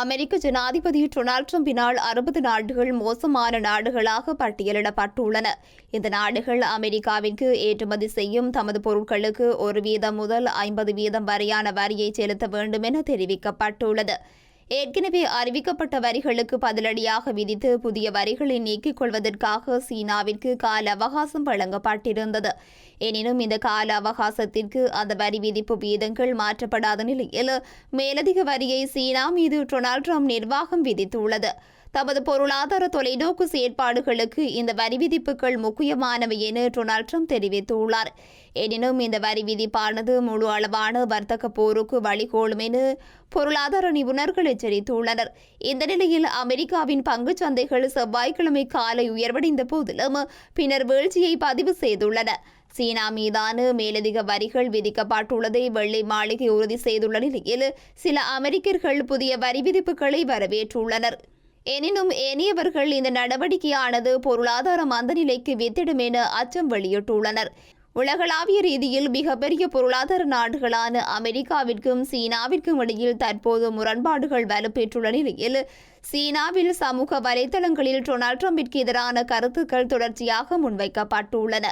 அமெரிக்க ஜனாதிபதி டொனால்ட் ட்ரம்பினால் அறுபது நாடுகள் மோசமான நாடுகளாக பட்டியலிடப்பட்டுள்ளன. இந்த நாடுகள் அமெரிக்காவிற்கு ஏற்றுமதி செய்யும் தமது பொருட்களுக்கு ஒரு வீதம் முதல் ஐம்பது வீதம் வரையான வரியை செலுத்த வேண்டும் என தெரிவிக்கப்பட்டுள்ளது. ஏற்கனவே அறிவிக்கப்பட்ட வரிகளுக்கு பதிலடியாக விதித்து புதிய வரிகளை நீக்கிக் கொள்வதற்காக சீனாவிற்கு கால அவகாசம் வழங்கப்பட்டிருந்தது. எனினும் இந்த கால அவகாசத்திற்கு அந்த வரி விதிப்பு வீதங்கள் மாற்றப்படாத நிலையில் மேலதிக வரியை சீனா மீது டொனால்ட் ட்ரம்ப் நிர்வாகம் விதித்துள்ளது. தமது பொருளாதார தொலைநோக்கு செயற்பாடுகளுக்கு இந்த வரி விதிப்புகள் முக்கியமானவை என டொனால்ட் ட்ரம்ப் தெரிவித்துள்ளார். எனினும் இந்த வரி விதிப்பானது முழு அளவான வர்த்தக போருக்கு வழிகோலும் என பொருளாதார நிபுணர்கள் எச்சரித்துள்ளனர். இந்த நிலையில் அமெரிக்காவின் பங்குச் சந்தைகள் செவ்வாய்க்கிழமை காலை உயர்வடைந்த போதிலும் பின்னர் வீழ்ச்சியை பதிவு செய்துள்ளன. சீனா மீதான மேலதிக வரிகள் விதிக்கப்பட்டுள்ளதை வெள்ளை மாளிகை உறுதி செய்துள்ள நிலையில் சில அமெரிக்கர்கள் புதிய வரி விதிப்புகளை வரவேற்றுள்ளனர். எனினும் ஏனையவர்கள் இந்த நடவடிக்கையானது பொருளாதார மந்த நிலைக்கு வித்திடும் என அச்சம் வெளியிட்டுள்ளனர். உலகளாவிய ரீதியில் மிகப்பெரிய பொருளாதார நாடுகளான அமெரிக்காவிற்கும் சீனாவிற்கும் இடையில் தற்போது முரண்பாடுகள் வலுப்பெற்றுள்ள நிலையில் சீனாவில் சமூக வலைதளங்களில் டொனால்ட் ட்ரம்பிற்கு எதிரான கருத்துக்கள் தொடர்ச்சியாக முன்வைக்கப்பட்டுள்ளன.